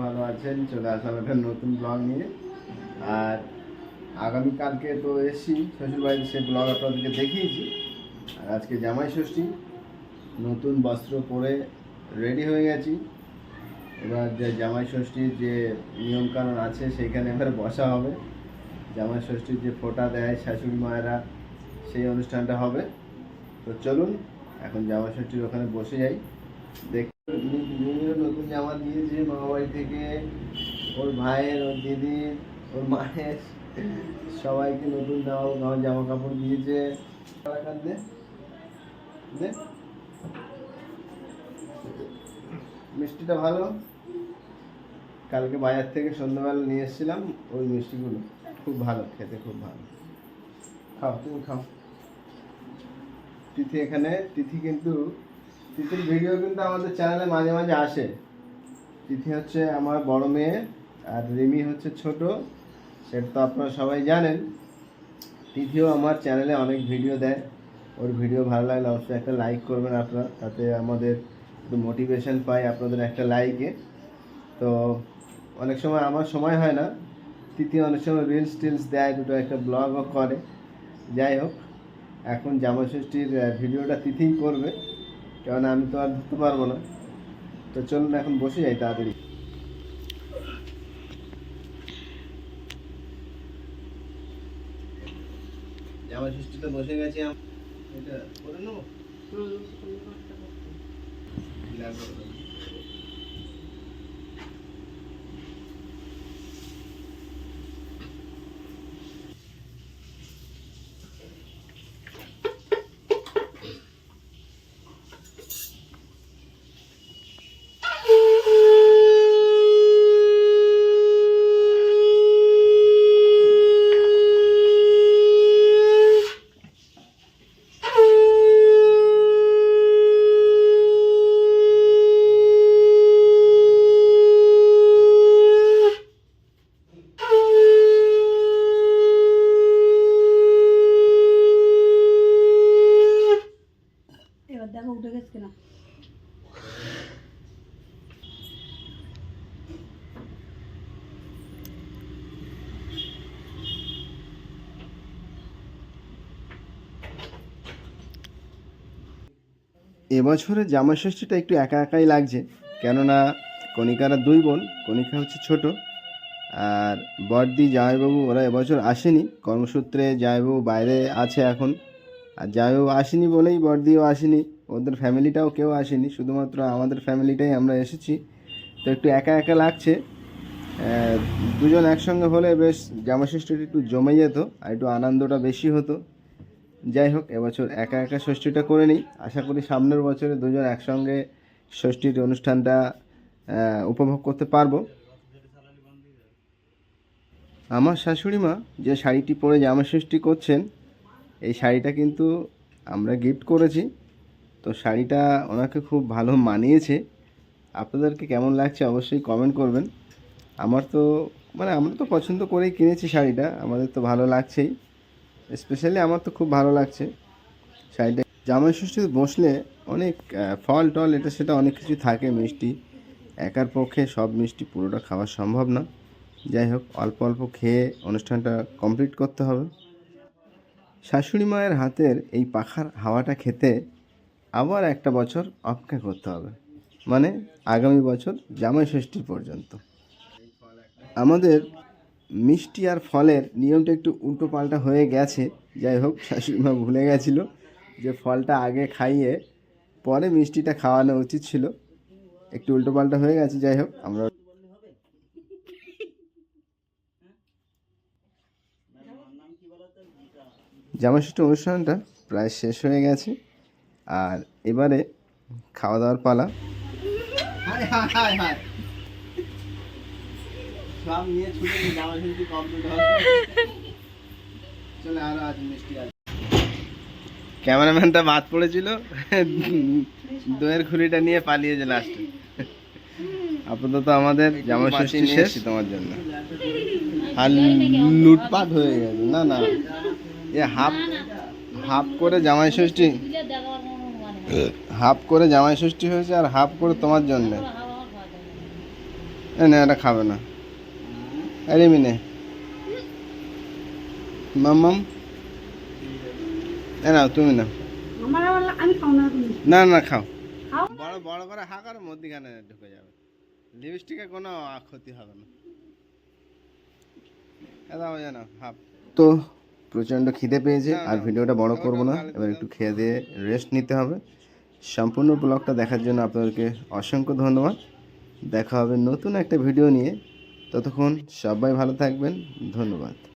ভালো আছেন, চলে আসলাম একটা নতুন ব্লগ নিয়ে। আর আগামীকালকে তো এসছি শ্বশুরবাড়িতে সেই ব্লগ আপনাদেরকে দেখিয়েছি। আর আজকে জামাই ষষ্ঠী, নতুন বস্ত্র পরে রেডি হয়ে গেছি। এবার যে জামাই ষষ্ঠীর যে নিয়মকানুন আছে, সেইখানে এবার বসা হবে। জামাই ষষ্ঠীর যে ফোঁটা দেয় শাশুড়ি মায়েরা, সেই অনুষ্ঠানটা হবে। তো চলুন, এখন জামাই ষষ্ঠীর ওখানে বসে যাই। দেখ নতুন জামা দিয়েছে মামা বাড়ি থেকে। ওর ভাইয়ের, ওর দিদির, ওর মায়ের। সবাইকে নতুন জামা জামা কাপড় দিয়েছে। মিষ্টিটা ভালো? কালকে বাজার থেকে সন্ধ্যাবেলা নিয়ে এসেছিলাম, ওই মিষ্টিগুলো। খুব ভালো, খেতে খুব ভালো। খাও, তুমি খাও। তিথি এখানে, তিথি কিন্তু তিথির ভিডিও কিন্তু আমাদের চ্যানেলে মাঝে মাঝে আসে। তিথি হচ্ছে আমার বড় মেয়ে আর রিমি হচ্ছে ছোট। সেটা তো আপনারা সবাই জানেন। তিথিও আমার চ্যানেলে অনেক ভিডিও দেয়। ওর ভিডিও ভালো লাগলে অবশ্যই একটা লাইক করবেন আপনারা, তাতে আমাদের একটু মোটিভেশন পাই আপনাদের একটা লাইকে তো অনেক সময় আমার সময় হয় না। তিথি অনেক সময় রিলস টিলস দেয়, দুটো একটা ব্লগও করে। যাই হোক, এখন জামা ষষ্ঠীর ভিডিওটা তিথিই করবে। কারণ আমি তো আর ধরতে পারব না। তো চলুন এখন বসে যাই তাড়াতাড়ি। জামা ষষ্ঠীতে বসে গেছি এটা করে নেব ঢিলা করে দেবো। এবার দেখো উঠে গেছে কিনা এবছরে জামা ষষ্ঠীটা একটু একা একাই লাগছে। কেননা কণিকারা দুই বোন, কণিকা হচ্ছে ছোট, আর বড়দি জামাইবাবু ওরা এবছর আসেনি। কর্মসূত্রে জামাইবাবু বাইরে আছে এখন। আর জামাইবাবু আসেনি বলেই বড়দিও আসেনি, ওদের ফ্যামিলিটাও কেউ আসেনি। শুধুমাত্র আমাদের ফ্যামিলিটাই আমরা এসেছি। তো একটু একা একা লাগছে। দুজন একসঙ্গে হলে বেশ জামা ষষ্ঠীটা একটু জমে যেত, আর একটু আনন্দটা বেশি হতো। যাই হোক, এবছর একা একা ষষ্ঠীটা করে নিই। আশা করি সামনের বছরে দুজন একসঙ্গে ষষ্ঠীর অনুষ্ঠানটা উপভোগ করতে পারব। আমার শাশুড়ি মা যে শাড়িটি পরে জামা ষষ্ঠী করছেন, এই শাড়িটা কিন্তু আমরা গিফট করেছি। তো শাড়িটা ওনাকে খুব ভালো মানিয়েছে। আপনাদেরকে কেমন লাগছে অবশ্যই কমেন্ট করবেন। আমার তো মানে আমরা তো পছন্দ করেই কিনেছি শাড়িটা, আমাদের তো ভালো লাগছেই। স্পেশালি আমার তো খুব ভালো লাগছে। সাইডে জামাই ষষ্ঠীতে বসলে অনেক ফল, টল, এটা সেটা অনেক কিছু থাকে মিষ্টি। একার পক্ষে সব মিষ্টি পুরোটা খাওয়া সম্ভব না। যাই হোক, অল্প অল্প খেয়ে অনুষ্ঠানটা কমপ্লিট করতে হবে। শাশুড়ি মায়ের হাতের এই পাখার হাওয়াটা খেতে আবার একটা বছর অপেক্ষা করতে হবে। মানে আগামী বছর জামাই ষষ্ঠী পর্যন্ত। আমাদের মিষ্টি আর ফলের নিয়মটা একটু উল্টো পাল্টা হয়ে গেছে। যাই হোক, শাশুড়ি মা ভুলে গেছিল যে ফলটা আগে খাইয়ে পরে মিষ্টিটা খাওয়ানো উচিত ছিল। একটু উল্টো পাল্টা হয়ে গেছে, যাই হোক, আমরা জামাষষ্ঠী অনুষ্ঠানটা প্রায় শেষ হয়ে গেছে। আর এবারে খাওয়া দাওয়ার পালা সব নিয়ে ছুটে নিয়ে জামা ষষ্ঠী কমপ্লিট হবে চলে আরও আজ মিষ্টি আছে। ক্যামেরাম্যানটা বাদ পড়েছিল দইয়ের খুলিটা নিয়ে পালিয়েছে লাস্টে আপাতত আমাদের জামা ষষ্ঠী শেষ। তোমার জন্য। আর লুটপাট হয়ে গেছে না না। এ হাফ হাফ করে জামাই ষষ্ঠী হাফ করে জামাই ষষ্ঠী হয়েছে আর হাফ করে তোমার জন্য। এ না এটা খাবে না। আরে মিনে মাম্মাম এ নাও তুমি না না না খাও বড় বড় করে হাঁকার মধ্যিখানে ঢুকে যাবে। লিপস্টিকে কোনো ক্ষতি হবে না। এটা হয়ে না হাফ তো প্রচণ্ড খিদে পেয়েছে আর ভিডিওটা বড় করব না। এবার একটু খেয়ে দিয়ে রেস্ট নিতে হবে। সম্পূর্ণ ব্লগটা দেখার জন্য আপনাদেরকে অসংখ্য ধন্যবাদ। দেখা হবে নতুন একটা ভিডিও নিয়ে। ততক্ষণ সবাই ভালো থাকবেন ধন্যবাদ।